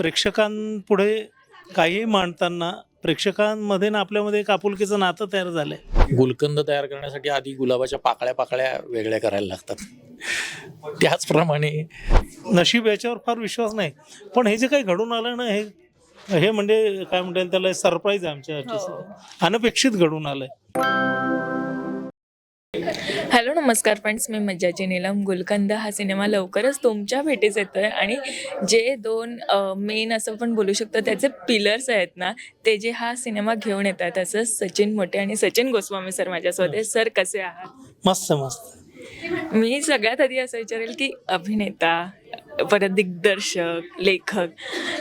प्रेक्षकांपुढे काही मांडताना प्रेक्षकांमध्ये ना आपल्यामध्ये एक आपुलकीचं नातं तयार झालं आहे गुलकंद तयार करण्यासाठी आधी गुलाबाच्या पाकळ्या पाकळ्या वेगळ्या करायला लागतात. त्याचप्रमाणे नशीब याच्यावर फार विश्वास नाही. पण हे जे काही घडून आलं ना हे हे म्हणजे काय म्हणता येईल त्याला सरप्राईज आहे आमच्या अनपेक्षित घडून आलंय. हॅलो नमस्कार फ्रेंड्स मी मज्जाची नीलम गुलकंद. हा सिनेमा लवकरच तुमच्या भेटीस येतोय आणि जे दोन मेन असं पण बोलू शकतो त्याचे पिलर्स आहेत ना ते जे हा सिनेमा घेऊन येतात तसं सचिन मोठे आणि सचिन गोस्वामी सर माझ्यासोबत आहे सर कसे आहात? मस्त मस्त. मी सगळ्यात आधी असं विचारेल की अभिनेता परत दिग्दर्शक लेखक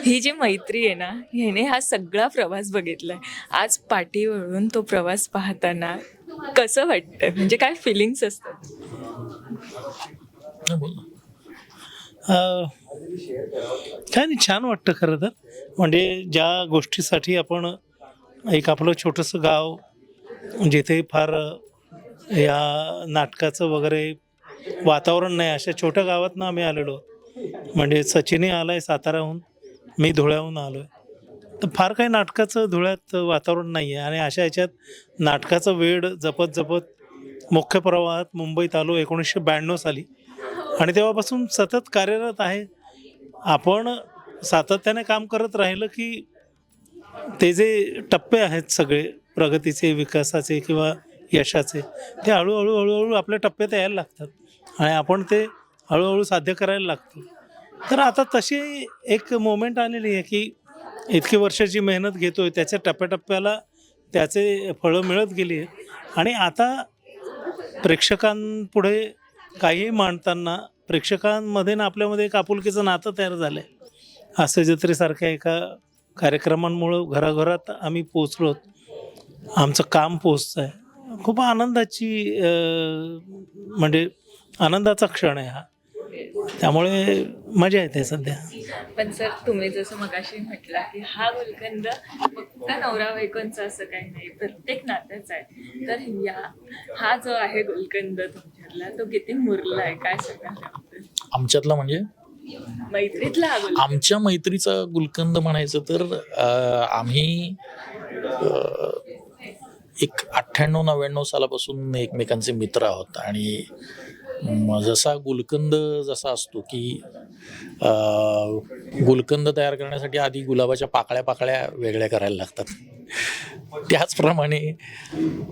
ही जी मैत्री आहे ना ह्याने हा सगळा प्रवास बघितलाय. आज पाठीवरून तो प्रवास पाहताना कसं वाटतं म्हणजे काय फिलिंग्स असतात? काय नाही छान वाटतं खरं तर. म्हणजे ज्या गोष्टीसाठी आपण एक आपलं छोटंसं गाव म्हणजे जिथे फार या नाटकाचं वगैरे वातावरण नाही अशा छोट्या गावातनं आम्ही आलेलो म्हणजे सचिनही आला आहे साताऱ्याहून मी धुळ्याहून आलो आहे तर फार काही नाटकाचं धुळ्यात वातावरण नाही आहे आणि अशा याच्यात नाटकाचं वेळ जपत जपत मुख्य प्रवाहात मुंबईत आलो एकोणीसशे ब्याण्णव साली. आणि तेव्हापासून सतत कार्यरत आहे. आपण सातत्याने काम करत राहिलं की ते जे टप्पे आहेत सगळे प्रगतीचे विकासाचे किंवा यशाचे ते हळूहळू हळूहळू आपले टप्पे यायला लागतात. आणि आपण ते हळूहळू साध्य करायला लागतो. तर आता तशी एक मोमेंट आलेली आहे की इतकी वर्षाची मेहनत घेतोय त्याच्या टप्प्याटप्प्याला त्याचे फळं मिळत गेली आहेत. आणि आता प्रेक्षकांपुढे काही मांडताना प्रेक्षकांमध्ये ना आपल्यामध्ये एक आपुलकीचं नातं तयार झालं आहे असं जत्रेसारख्या एका कार्यक्रमांमुळं घराघरात आम्ही पोचलो आमचं काम पोचतं आहे खूप आनंदाची म्हणजे आनंदाचा क्षण आहे हा. त्यामुळे मजा येते सध्या. पण सर तुम्ही जसं मगाशी म्हटला की हा गुलकंद फक्त नवरा बायकोंचा असं काही नाही प्रत्येक नात्याचा आहे. तर या हा जो आहे गुलकंद तुमच्यातला तो किती मुरला आहे? काय सांगाल? आमच्यातला म्हणजे? मैत्रीतला आमच्या मैत्रीचा गुलकंद म्हणायचं तर आम्ही एक अठ्ठ्याण्णव नव्याण्णव सालापासून एकमेकांचे मित्र आहोत आणि जसा गुलकंद जसा असतो की गुलकंद तयार करण्यासाठी आधी गुलाबाच्या पाकळ्या पाकळ्या वेगळ्या करायला लागतात. त्याचप्रमाणे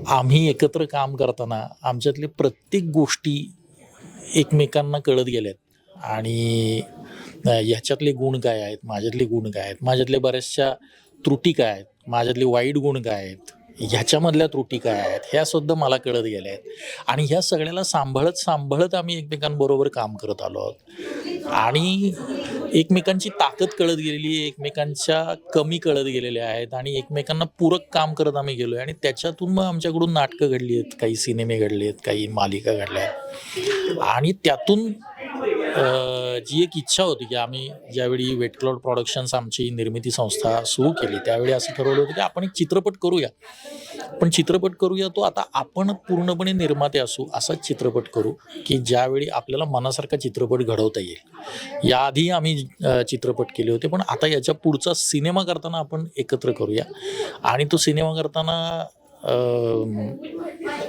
आम्ही एकत्र काम करताना आमच्यातले प्रत्येक गोष्टी एकमेकांना कळत गेल्यात. आणि ह्याच्यातले गुण काय आहेत माझ्यातले गुण काय आहेत माझ्यातले बऱ्याचशा त्रुटी काय आहेत माझ्यातले वाईट गुण काय आहेत ह्याच्यामधल्या त्रुटी काय आहेत ह्या सुद्धा मला कळत गेल्या आहेत. आणि ह्या सगळ्याला सांभाळत सांभाळत आम्ही एकमेकांबरोबर काम करत आलो आहोत. आणि एकमेकांची ताकद कळत गेलेली आहे एकमेकांच्या कमी कळत गेलेल्या आहेत आणि एकमेकांना पूरक काम करत आम्ही गेलो आहे. आणि त्याच्यातून मग आमच्याकडून नाटकं घडली आहेत काही सिनेमे घडले आहेत काही मालिका घडल्या आहेत. आणि त्यातून जी एक इच्छा होती की आम्ही ज्यावेळी वेट क्लाउड प्रोडक्शन्स आमची निर्मिती संस्था सुरू केली त्यावेळी असं ठरवलं होतं की आपण एक चित्रपट करूया. पण चित्रपट करूया तो आता आपण पूर्णपणे निर्माते असू असाच चित्रपट करू की ज्यावेळी आपल्याला मनासारखा चित्रपट घडवता येईल. याआधी आम्ही चित्रपट केले होते पण आता याच्या पुढचा सिनेमा करताना आपण एकत्र करूया. आणि तो सिनेमा करताना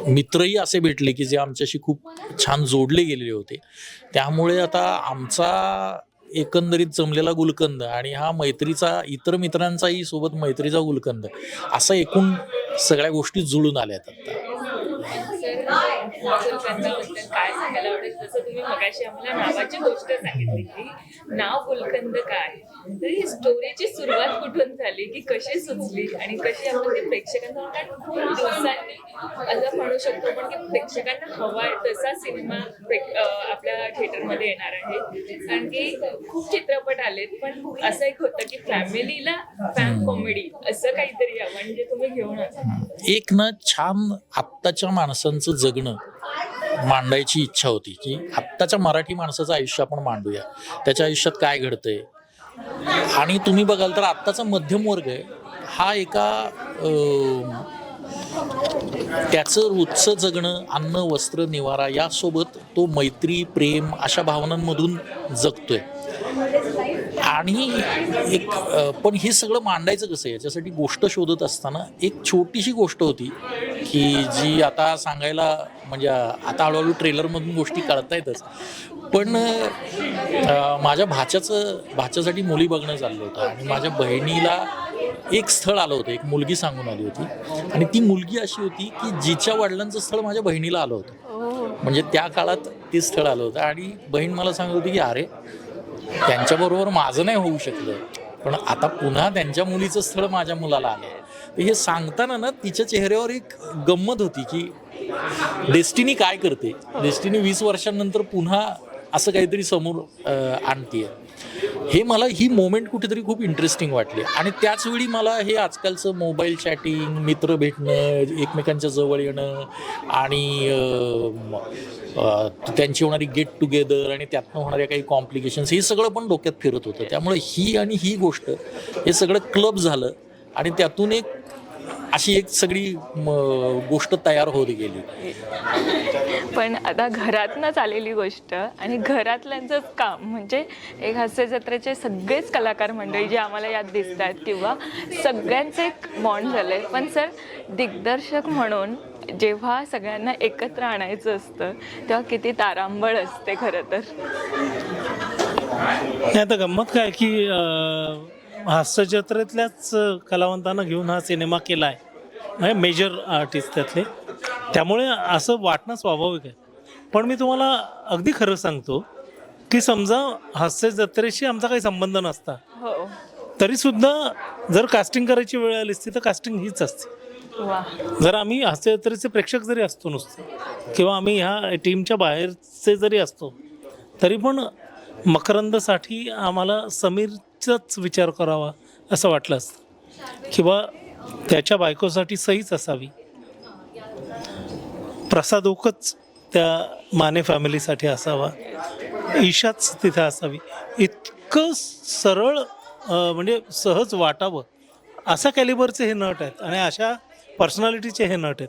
मित्रही असे भेटले की जे आमच्याशी खूप छान जोडले गेलेले होते. त्यामुळे आता आमचा एकंदरीत जमलेला गुलकंद आणि हा मैत्रीचा इतर मित्रांचाही सोबत मैत्रीचा गुलकंद असं एकूण सगळ्या गोष्टी जुळून आल्या आता. काय सांगायला आवडेल? जसं तुम्ही मगाशी आम्हाला नावाची गोष्ट सांगितली की नाव गुलकंद काय? तर ही स्टोरीची सुरुवात कुठून झाली? की कशी सुचली? आणि कशी आपण ते प्रेक्षकांना कारण खूप दिवसांनी असं म्हणू शकतो आपण की प्रेक्षकांना हवा आहे तसा सिनेमा आपल्या थिएटरमध्ये येणार आहे. कारण की खूप चित्रपट आलेत पण असं एक होतं की फॅमिलीला फॅन कॉमेडी असं काहीतरी म्हणजे तुम्ही घेऊन एक ना छान आत्ताच्या माणसांचं जगणं मांडायची इच्छा होती की आत्ताच्या मराठी माणसाचं आयुष्य आपण मांडूया. त्याच्या आयुष्यात काय घडतंय? आणि तुम्ही बघाल तर आत्ताचा मध्यम वर्ग आहे. हा एका त्याचं रोजचं जगणं अन्न वस्त्र निवारा यासोबत तो मैत्री प्रेम अशा भावनांमधून जगतोय. आणि एक पण हे सगळं मांडायचं कसं याच्यासाठी गोष्ट शोधत असताना एक छोटीशी गोष्ट होती. की जी आता सांगायला म्हणजे आता हळूहळू ट्रेलरमधून गोष्टी कळतायतच पण अ, माझ्या भाच्याचं भाच्यासाठी मुली बघणं चाललं होतं आणि माझ्या बहिणीला एक स्थळ आलं होतं एक मुलगी सांगून आली होती. आणि ती मुलगी अशी होती की जिच्या वडिलांचं स्थळ माझ्या बहिणीला आलं होतं. म्हणजे त्या काळात ते स्थळ आलं होतं आणि बहीण मला सांगत होती की अरे त्यांच्याबरोबर माझं नाही होऊ शकलं. पण आता पुन्हा त्यांच्या मुलीचं स्थळ माझ्या मुलाला आलं हे सांगताना ना तिच्या चेहऱ्यावर एक गंमत होती की डेस्टिनी काय करते? डेस्टिनी वीस वर्षांनंतर पुन्हा असं काहीतरी समोर आणतीये. हे मला ही मोमेंट कुठेतरी खूप इंटरेस्टिंग वाटली. आणि त्याचवेळी मला हे आजकालचं मोबाईल चॅटिंग मित्र भेटणं एकमेकांच्या जवळ येणं आणि त्यांची होणारी गेट टुगेदर आणि त्यातनं होणाऱ्या काही कॉम्प्लिकेशन्स हे सगळं पण डोक्यात फिरत होतं. त्यामुळे ही आणि ही गोष्ट हे सगळं क्लब झालं. आणि त्यातून एक अशी एक सगळी म, गोष्ट तयार होत गेली. पण आता घरातनंच आलेली गोष्ट आणि घरातल्यांचंच काम म्हणजे एक हास्य जत्रेचे सगळेच कलाकार मंडळी जे आम्हाला यात दिसत आहेत किंवा सगळ्यांचे एक बॉन्ड झालंय. पण सर दिग्दर्शक म्हणून जेव्हा सगळ्यांना एकत्र आणायचं असतं तेव्हा किती तारांबळ असते खरं तर. नाही आता गंमत काय की अं, हास्यजत्रेतल्याच कलावंतांना घेऊन हा सिनेमा केला आहे म्हणजे मेजर आर्टिस्ट त्यातले. त्यामुळे असं वाटणं स्वाभाविक आहे. पण मी तुम्हाला अगदी खरं सांगतो की समजा हास्य जत्रेशी आमचा काही संबंध नसता. हो. तरीसुद्धा जर कास्टिंग करायची वेळ आली असती तर कास्टिंग हीच असते. जर आम्ही हास्य जत्रेचे प्रेक्षक जरी असतो नुसतं किंवा आम्ही ह्या टीमच्या बाहेरचे जरी असतो तरी पण मकरंदसाठी आम्हाला चाच विचार करावा असं वाटलं असतं. किंवा त्याच्या बायकोसाठी सहीच असावी. प्रसाद ओकच त्या माने फॅमिलीसाठी असावा. ईशाच तिथे असावी. इतकं सरळ म्हणजे सहज वाटावं. असा कॅलिबरचे हे नट आहेत आणि अशा पर्सनॅलिटीचे हे नट आहेत.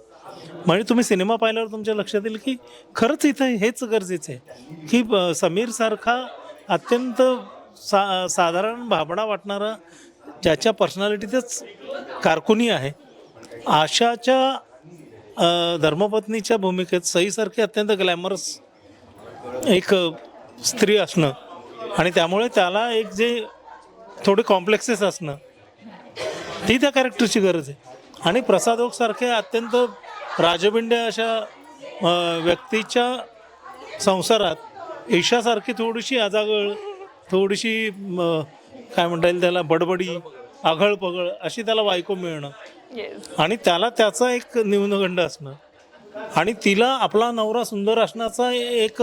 म्हणजे तुम्ही सिनेमा पाहिल्यावर तुमच्या लक्षात येईल की खरंच इथं हेच गरजेचं आहे. की समीरसारखा अत्यंत सा साधारण भाबडा वाटणारा ज्याच्या पर्सनॅलिटीतच कारकुनी आहे. आशाच्या धर्मपत्नीच्या भूमिकेत सईसारखी अत्यंत ग्लॅमरस एक स्त्री असणं आणि त्यामुळे त्याला एक जे थोडे कॉम्प्लेक्सेस असणं ती त्या कॅरेक्टरची गरज आहे. आणि प्रसाद अत्यंत राजबिंड्या अशा व्यक्तीच्या संसारात ईशासारखी थोडीशी आजागळ थोडीशी काय म्हणता येईल त्याला बडबडी आघळ पगळ अशी त्याला बायको मिळणं. आणि त्याला त्याचा एक न्यूनगंड असणं. आणि तिला आपला नवरा सुंदर असण्याचा एक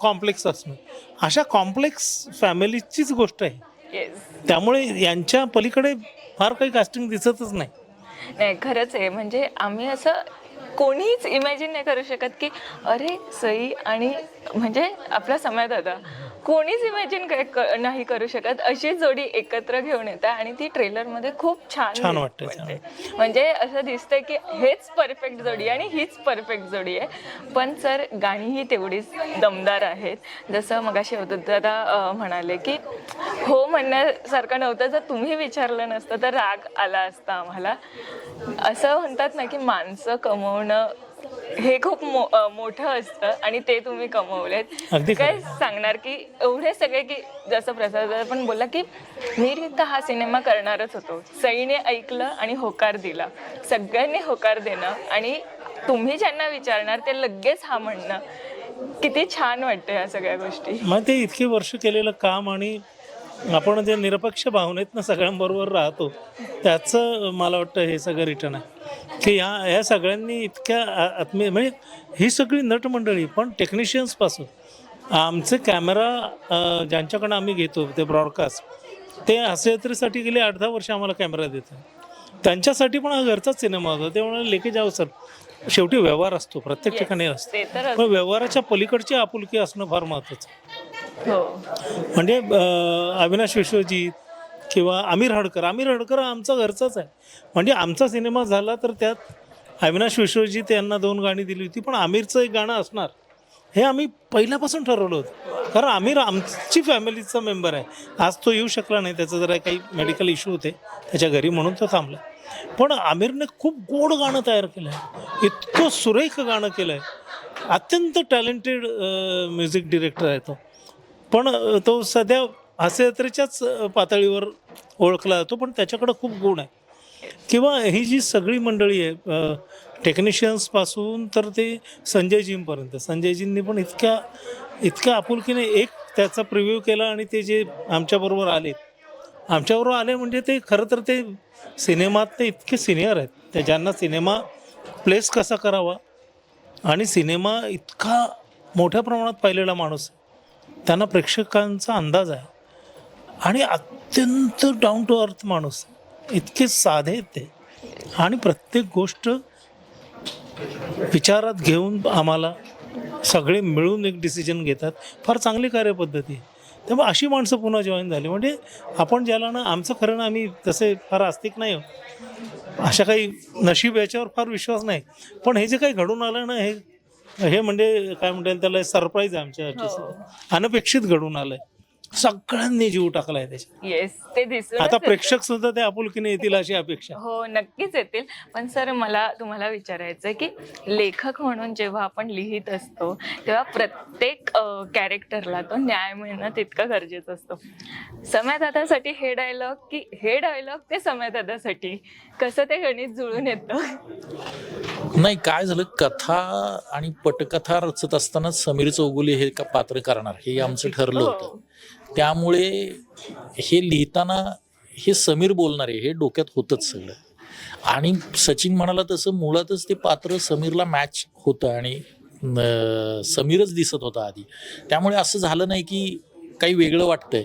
कॉम्प्लेक्स असणं. अशा कॉम्प्लेक्स फॅमिलीचीच गोष्ट आहे. त्यामुळे यांच्या पलीकडे फार काही कास्टिंग दिसतच नाही. नाही खरंच आहे. म्हणजे आम्ही असं कोणीच इमॅजिन नाही करू शकत की अरे सई आणि म्हणजे आपला समय दादा कोणीच इमॅजिन नाही करू शकत अशी जोडी एकत्र घेऊन येतात आणि ती ट्रेलरमध्ये खूप छान छान वाटते. म्हणजे असं दिसतंय की हेच परफेक्ट जोडी आणि हीच परफेक्ट जोडी आहे. पण सर गाणीही तेवढीच दमदार आहेत. जसं मगाशी होतं दादा म्हणाले की हो म्हणण्यासारखं नव्हतं. जर तुम्ही विचारलं नसतं तर राग आला असता आम्हाला. असं म्हणतात ना की माणसं कमवणं हे खूप मो अं, मोठं असतं आणि ते तुम्ही कमवलेत. अगदी काय. सांगणार की एवढे सगळे की जसं प्रसाद दादा पण बोलला की मी रित्ता हा सिनेमा करणारच होतो. सईने ऐकलं आणि होकार दिला. सगळ्यांनी होकार देणं आणि तुम्ही ज्यांना विचारणार ते लगेच हा म्हणणं. किती छान वाटतं ह्या सगळ्या गोष्टी. मग ते इतकी वर्ष केलेलं काम आणि आपण जे निरपेक्ष भावनेतनं सगळ्यांबरोबर राहतो त्याचं मला वाटतं हे सगळं रिटर्न आहे. की ह्या ह्या सगळ्यांनी इतक्या आ- आत्मीय म्हणजे ही सगळी नटमंडळी पण टेक्निशियन्सपासून आमचे कॅमेरा ज्यांच्याकडनं आम्ही घेतो ते ब्रॉडकास्ट ते हास्ययात्रेसाठी गेले आठ दहा वर्ष आम्हाला कॅमेरा देतात. त्यांच्यासाठी पण हा घरचाच सिनेमा होता. ते म्हणाले लेके जाऊ सर शेवटी व्यवहार असतो प्रत्येक ठिकाणी असतो. पण व्यवहाराच्या पलीकडची आपुलकी असणं फार महत्त्वाचं. हो. म्हणजे अविनाश विश्वजीत किंवा आमिर हडकर. आमिर हडकर आमचा घरचाच आहे. म्हणजे आमचा सिनेमा झाला तर त्यात अविनाश विश्वजीत यांना दोन गाणी दिली होती पण आमिरचं एक गाणं असणार हे आम्ही पहिल्यापासून ठरवलं होतं. कारण आमिर आमची फॅमिलीचा मेंबर आहे. आज तो येऊ शकला नाही त्याचं जरा काही मेडिकल इश्यू होते त्याच्या घरी म्हणून तो थांबला. पण आमिरने खूप गोड गाणं तयार केलं आहे. इतकं सुरेख गाणं केलं आहे. अत्यंत टॅलेंटेड म्युझिक डिरेक्टर आहे तो. पण तो सध्या हास्ययात्रेच्याच पातळीवर ओळखला जातो पण त्याच्याकडं खूप गुण आहे. किंवा ही जी सगळी मंडळी आहे टेक्निशियन्सपासून तर ते संजयजींपर्यंत. संजयजींनी पण इतक्या इतक्या आपुलकीने एक त्याचा प्रिव्ह्यू केला आणि ते जे आमच्याबरोबर आले. आमच्याबरोबर आले म्हणजे ते खरं तर ते सिनेमात ते इतके सिनियर आहेत. त्या ज्यांना सिनेमा प्लेस कसा करावा? आणि सिनेमा इतका मोठ्या प्रमाणात पाहिलेला माणूस आहे. त्यांना प्रेक्षकांचा अंदाज आहे. आणि अत्यंत डाऊन टू अर्थ माणूस इतके साधे आहेत ते. आणि प्रत्येक गोष्ट विचारात घेऊन आम्हाला सगळे मिळून एक डिसिजन घेतात. फार चांगली कार्यपद्धती आहे. त्यामुळे अशी माणसं पुन्हा जॉईन झाली. म्हणजे आपण ज्याला ना आमचं खरं ना आम्ही तसे फार आस्तिक नाही आहोत. अशा काही नशीब याच्यावर फार विश्वास नाही. पण हे जे काही घडून आलं ना हे हे म्हणजे काय म्हणता येईल त्याला सरप्राईज आहे आमच्या आर्टिस्टला अनपेक्षित घडून आलंय. सगळ्यांनी जीव टाकलाय त्याच्यात. येस ते दिसून आता प्रेक्षक सुद्धा त्या आपुलकीने येतील अशी अपेक्षा. हो नक्कीच येतील. पण सर मला तुम्हाला विचारायचं की लेखक म्हणून जेव्हा आपण लिहित असतो तेव्हा प्रत्येक कॅरेक्टरला तो न्याय मिळणं तितकं गरजेचं असतो. समयदादासाठी हे डायलॉग की हे डायलॉग ते समयदादासाठी कसं ते गणित जुळून येतं? नाही काय झालं? कथा आणि पटकथा रचत असताना समीर चौगुले हे का पात्र करणार? हे आमचं ठरलं होतं. त्यामुळे हे लिहिताना हे समीर बोलणारे हे डोक्यात होतंच सगळं. आणि सचिन म्हणाला तसं मुळातच ते पात्र समीरला मॅच होतं आणि समीरच दिसत होता आधी. त्यामुळे असं झालं नाही की काही वेगळं वाटतंय.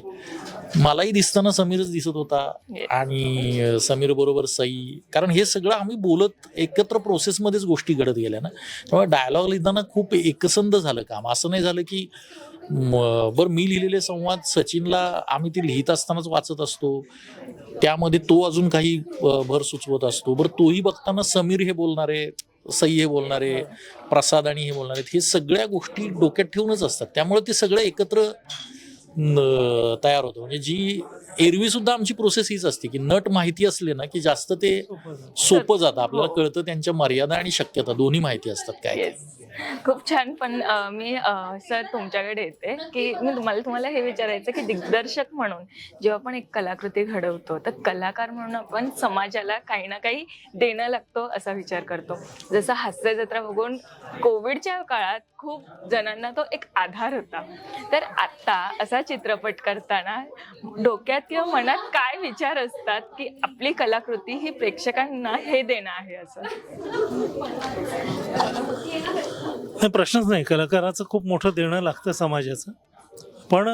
मलाही दिसताना समीरच दिसत होता. आणि समीर बरोबर सई. कारण हे सगळं आम्ही बोलत एकत्र प्रोसेसमध्येच गोष्टी घडत गेल्या ना. त्यामुळे डायलॉग लिहिताना खूप एकसंध झालं काम. असं नाही झालं की बरं मी लिहिलेले संवाद सचिनला आम्ही ते लिहित असतानाच वाचत असतो. त्यामध्ये तो अजून काही भर सुचवत असतो. बरं तोही बघताना समीर हे बोलणारे सई हे बोलणारे प्रसाद आणि हे बोलणारे हे सगळ्या गोष्टी डोक्यात ठेवूनच असतात. त्यामुळे ते सगळं एकत्र तयार होतो. म्हणजे जी एरवी सुद्धा आमची प्रोसेस हीच असते की नट माहिती असले ना की जास्त ते सोपं जातं. आपल्याला कळतं त्यांच्या मर्यादा आणि शक्यता. दोन्ही माहिती असतात काय खूप छान. पण मी सर तुमच्याकडे येते की मी तुम्हाला तुम्हाला हे विचारायचं की दिग्दर्शक म्हणून जेव्हा आपण एक कलाकृती घडवतो तर कलाकार म्हणून आपण समाजाला काही ना काही देणं लागतो असा विचार करतो. जसं हास्य जत्रा बघून कोविडच्या काळात खूप जणांना तो एक आधार होता. तर आता असा चित्रपट करताना डोक्यात किंवा मनात काय विचार असतात की आपली कलाकृती ही प्रेक्षकांना हे देणं आहे असं? प्रश्नच नाही. कलाकाराचं खूप मोठं देणं लागतं समाजाचं. पण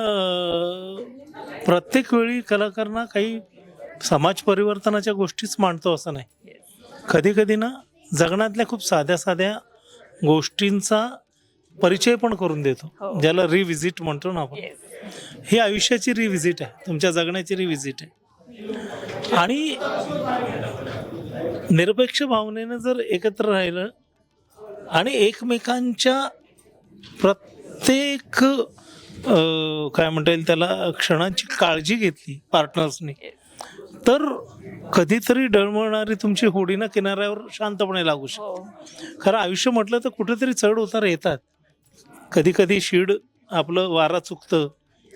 प्रत्येक वेळी कलाकारांना काही समाज परिवर्तनाच्या गोष्टीच मांडतो असं नाही. कधी कधी ना जगण्यातल्या खूप साध्या साध्या गोष्टींचा परिचय पण करून देतो. हो. ज्याला रिव्हिजिट म्हणतो ना आपण. ही आयुष्याची रिव्हिजिट आहे. तुमच्या जगण्याची रिव्हिजिट आहे. आणि निरपेक्ष भावनेनं जर एकत्र राहिलं आणि एकमेकांच्या प्रत्येक काय म्हणता येईल त्याला क्षणांची काळजी घेतली पार्टनर्सनी तर कधीतरी डळमळणारी तुमची होडी ना किनाऱ्यावर शांतपणे लागू शकते. हो. खरं आयुष्य म्हटलं तर कुठेतरी चढ उतार येतात. कधी कधी शीड आपलं वारा चुकतं.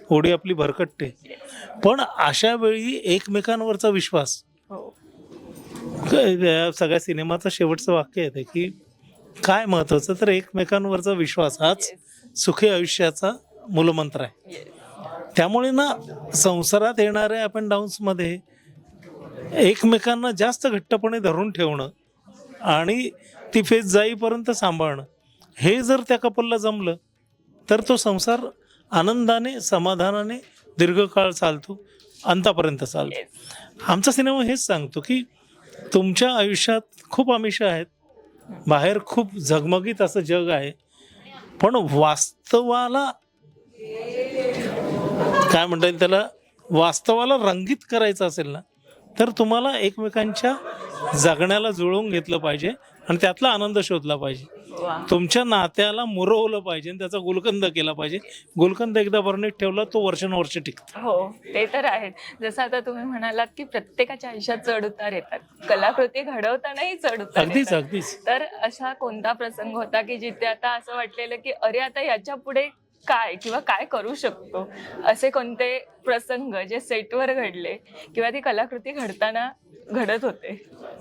होडी आपली भरकटते. पण अशा वेळी एकमेकांवरचा विश्वास. हो. सगळ्या सिनेमाचं शेवटचं वाक्य आहे ते की काय महत्वाचं? तर एकमेकांवरचा विश्वास हाच सुखी आयुष्याचा मूलमंत्र आहे. त्यामुळे ना संसारात येणाऱ्या अप अँड डाऊन्समध्ये एकमेकांना जास्त घट्टपणे धरून ठेवणं आणि ती फेज जाईपर्यंत सांभाळणं हे जर त्या कपलला जमलं तर तो संसार आनंदाने समाधानाने दीर्घकाळ चालतो अंतापर्यंत चालतो. आमचा सिनेमा हेच सांगतो की तुमच्या आयुष्यात खूप आमिष आहेत. बाहेर खूप झगमगीत असं जग आहे. पण वास्तवाला काय म्हणता येईल त्याला? वास्तवाला रंगीत करायचं असेल ना तर तुम्हाला एकमेकांच्या जगण्याला जुळवून घेतलं पाहिजे आणि त्यातला आनंद शोधला पाहिजे. तुमच्या नात्याला मुरवलं पाहिजे आणि त्याचा गुलकंद केला पाहिजे. गुलकंद एकदा बरणीत ठेवला तो वर्षानुवर्ष टिकतो. हो ते तर आहे जसं आता तुम्ही म्हणालात की प्रत्येकाच्या आयुष्यात चढ उतार येतात. कलाकृती घडवतानाही चढ उतार अगदीच येतात. अगदीच. तर असा कोणता प्रसंग होता की जिथे आता असं वाटलेलं की अरे आता याच्यापुढे काय किंवा काय करू शकतो? असे कोणते प्रसंग जे सेटवर घडले किंवा ती कलाकृती घडताना घडत होते?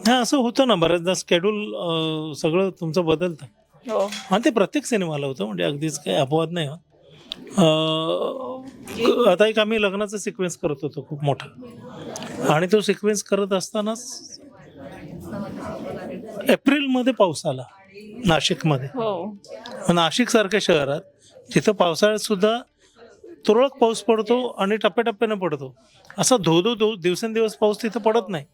हा असं होतं ना बऱ्याचदा स्केड्यूल सगळं तुमचं बदलतं. आणि ते प्रत्येक सिनेमाला होतं म्हणजे अगदीच काही अपवाद नाही होत. आता एक आम्ही लग्नाचा सिक्वेन्स करत होतो खूप मोठा. आणि तो सिक्वेन्स करत असतानाच एप्रिलमध्ये पाऊस आला नाशिकमध्ये. हो. नाशिक सारख्या शहरात जिथं पावसाळ्यात सुद्धा तुरळक पाऊस पडतो आणि टप्प्याटप्प्याने पडतो. असा धो धो धो दिवसेंदिवस पाऊस तिथं पडत नाही.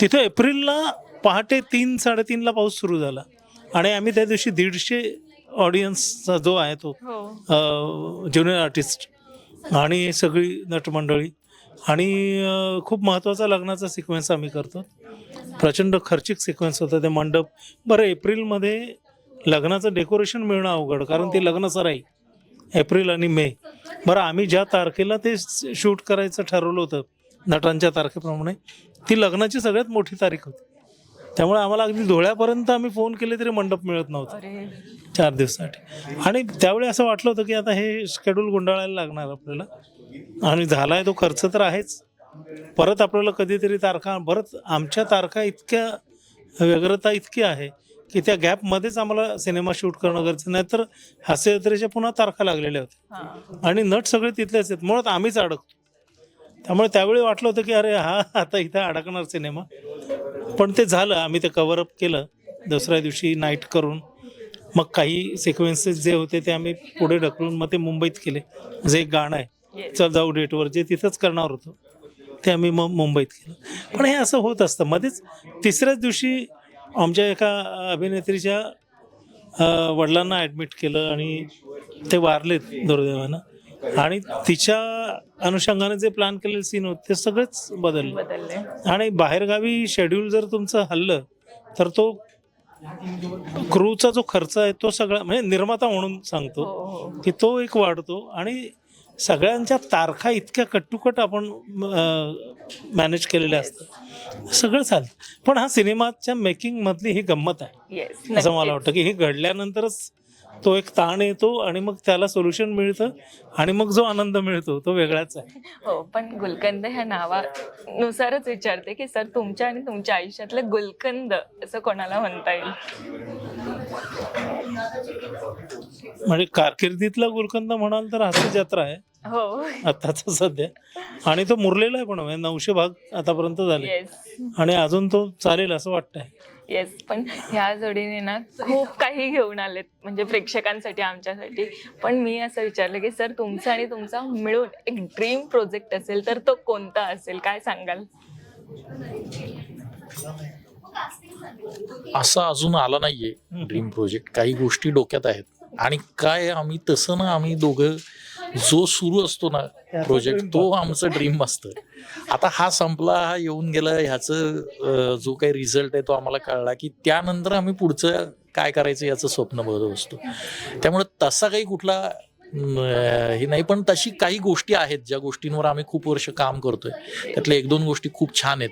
तिथं एप्रिलला पहाटे तीन साडेतीनला पाऊस सुरू झाला. आणि आम्ही त्या दिवशी दीडशे ऑडियन्सचा जो आहे तो हो. ज्युनियर आर्टिस्ट आणि सगळी नटमंडळी. आणि खूप महत्त्वाचा लग्नाचा सिक्वेन्स आम्ही करतो. प्रचंड खर्चिक सिक्वेन्स होता. ते मंडप बरं एप्रिलमध्ये लग्नाचं डेकोरेशन मिळणं अवघड कारण ती लग्न सराई एप्रिल आणि मे. बरं आम्ही ज्या तारखेला ते शूट करायचं ठरवलं होतं नटांच्या तारखेप्रमाणे ती लग्नाची सगळ्यात मोठी तारीख होती. त्यामुळे आम्हाला अगदी धुळ्यापर्यंत आम्ही फोन केले तरी मंडप मिळत नव्हता. चार दिवसासाठी. आणि त्यावेळी असं वाटलं होतं की आता हे शेड्यूल गुंडाळायला लागणार आपल्याला. आणि झालाय तो खर्च तर आहेच. परत आपल्याला कधीतरी तारखा परत आमच्या तारखा इतक्या व्यग्रता इतकी आहे की त्या गॅपमध्येच आम्हाला सिनेमा शूट करणं गरजेचं नाही तर हास्य जत्रेच्या पुन्हा तारखा लागलेल्या होत्या. आणि नट सगळे तिथलेच आहेत. मुळात आम्हीच अडकतो. त्यामुळे त्यावेळी वाटलं होतं की अरे हा आता इथं अडकणार सिनेमा. पण ते झालं आम्ही ते कवर अप केलं. दुसऱ्या दिवशी नाईट करून. मग काही सिक्वेन्सेस जे होते ते आम्ही पुढे ढकलून मग ते मुंबईत केले. जे एक गाणं आहे. चल जाऊ डेटवर जे तिथंच करणार होतो ते आम्ही मग मुंबईत केलं. पण हे असं होत असतं. मध्येच तिसऱ्याच दिवशी आमच्या एका अभिनेत्रीच्या वडिलांना ॲडमिट केलं आणि ते वारलेत दुर्दैवानं. आणि तिच्या अनुषंगाने जे प्लॅन केलेले सीन होते ते सगळेच बदलले. आणि बाहेरगावी शेड्यूल जर तुमचं हल्लं तर तो क्रूचा जो खर्च आहे तो सगळा म्हणजे निर्माता म्हणून हो सांगतो हो की तो एक वाढतो. आणि सगळ्यांच्या तारखा इतक्या कट्टुकट आपण मॅनेज केलेल्या असतात. सगळं चालतं पण हा सिनेमाच्या मेकिंगमधली ही गंमत आहे. असं मला वाटतं की हे घडल्यानंतरच तो एक ताण येतो आणि मग त्याला सोल्युशन मिळतं आणि मग जो आनंद मिळतो तो वेगळाच आहे. हो पण गुलकंद ह्या नावानुसारच विचारते की सर तुमच्या आणि तुमच्या आयुष्यातलं गुलकंद असं कोणाला म्हणता येईल? म्हणजे कारकिर्दीतला गुलकंद म्हणाल तर हास्य जत्रा आहे. हो. आताचा सध्या. आणि तो मुरलेला आहे पण म्हणजे नऊशे भाग आतापर्यंत झाले. आणि अजून तो चालेल असं वाटतंय. येस पण ह्या जोडीने ना खूप काही घेऊन आलेत म्हणजे प्रेक्षकांसाठी आमच्यासाठी. पण मी असं विचारलं की सर तुमचं आणि तुमचा मिळून एक ड्रीम प्रोजेक्ट असेल तर तो कोणता असेल? काय सांगाल? असा अजून आला नाहीये ड्रीम प्रोजेक्ट काही गोष्टी डोक्यात आहेत. आणि काय आम्ही तसं ना आम्ही दोघं जो सुरू असतो ना प्रोजेक्ट तो आमचं ड्रीम असतं आता हा संपला हा येऊन गेला ह्याचं जो काही रिझल्ट आहे तो आम्हाला कळला की त्यानंतर आम्ही पुढचं काय करायचं याचं स्वप्न बघत असतो. त्यामुळे तसा काही कुठला हे नाही पण तशी काही गोष्टी आहेत ज्या गोष्टींवर आम्ही खूप वर्ष काम करतोय. त्यातल्या एक दोन गोष्टी खूप छान आहेत.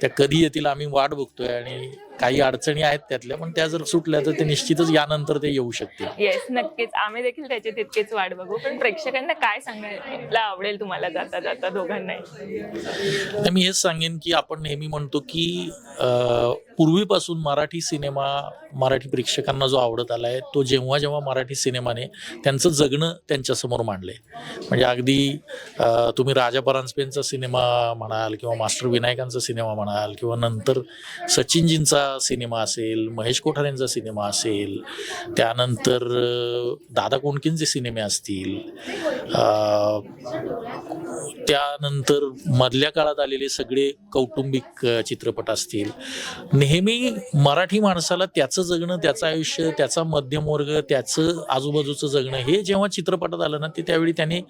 त्या कधी येतील आम्ही वाट बघतोय आणि काही अडचणी आहेत त्यातल्या पण त्या जर सुटल्या तर ते निश्चितच यानंतर ते येऊ शकतील. येस नक्कीच. आम्ही देखील त्याची तितकेच वाट बघू. पण प्रेक्षकांना काय सांगायला आवडेल तुम्हाला जाता जाता दोघांनाही? तर मी हेच सांगेन की आपण नेहमी म्हणतो की पूर्वीपासून मराठी सिनेमा मराठी प्रेक्षकांना जो आवडत आलाय तो जेव्हा जेव्हा मराठी सिनेमाने त्यांचं जगणं त्यांच्यासमोर मांडलंय. म्हणजे अगदी तुम्ही राजा परांजपेंचा सिनेमा म्हणाल किंवा मास्टर विनायकांचा सिनेमा म्हणाल किंवा नंतर सचिनजींचा सिनेमा असेल महेश कोठारेंचा सिनेमा असेल त्यानंतर दादा कोंडकेंचे सिनेमे असतील त्यानंतर मधल्या काळात आलेले सगळे कौटुंबिक चित्रपट असतील. नेहमी मराठी माणसाला त्याचं जगणं त्याचं आयुष्य त्याचा मध्यमवर्ग त्याचं आजूबाजूचं जगणं हे जेव्हा चित्रपटात आलं ना ते त्यावेळी त्याने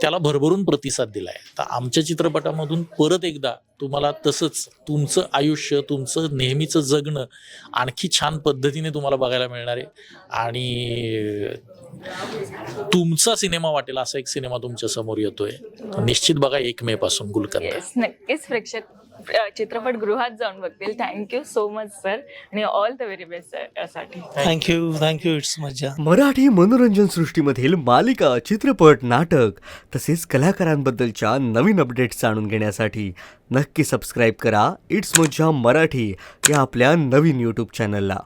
त्याला भरभरून प्रतिसाद दिलाय. तर आमच्या चित्रपटामधून परत एकदा तुम्हाला तसंच तुमचं आयुष्य तुमचं नेहमीचं जगणं आणखी छान पद्धतीने तुम्हाला बघायला मिळणार आहे. आणि तुमचा सिनेमा वाटेल असा एक सिनेमा तुमच्यासमोर येतोय. निश्चित बघा एक मे पासून गुलकंद. नक्कीच प्रेक्षक. अ, चित्रपटगृहात जाऊन बघतील. Thank you so much sir आणि all the very बेस्टसाठी thank you thank you it's मज्जा मराठी मनोरंजन सृष्टीमधील मालिका चित्रपट नाटक तसेच कलाकारांबद्दलच्या नवीन अपडेट्स जाणून घेण्यासाठी नक्की सबस्क्राईब करा. इट्स मज्जा मराठी या आपल्या नवीन यूट्यूब चॅनलला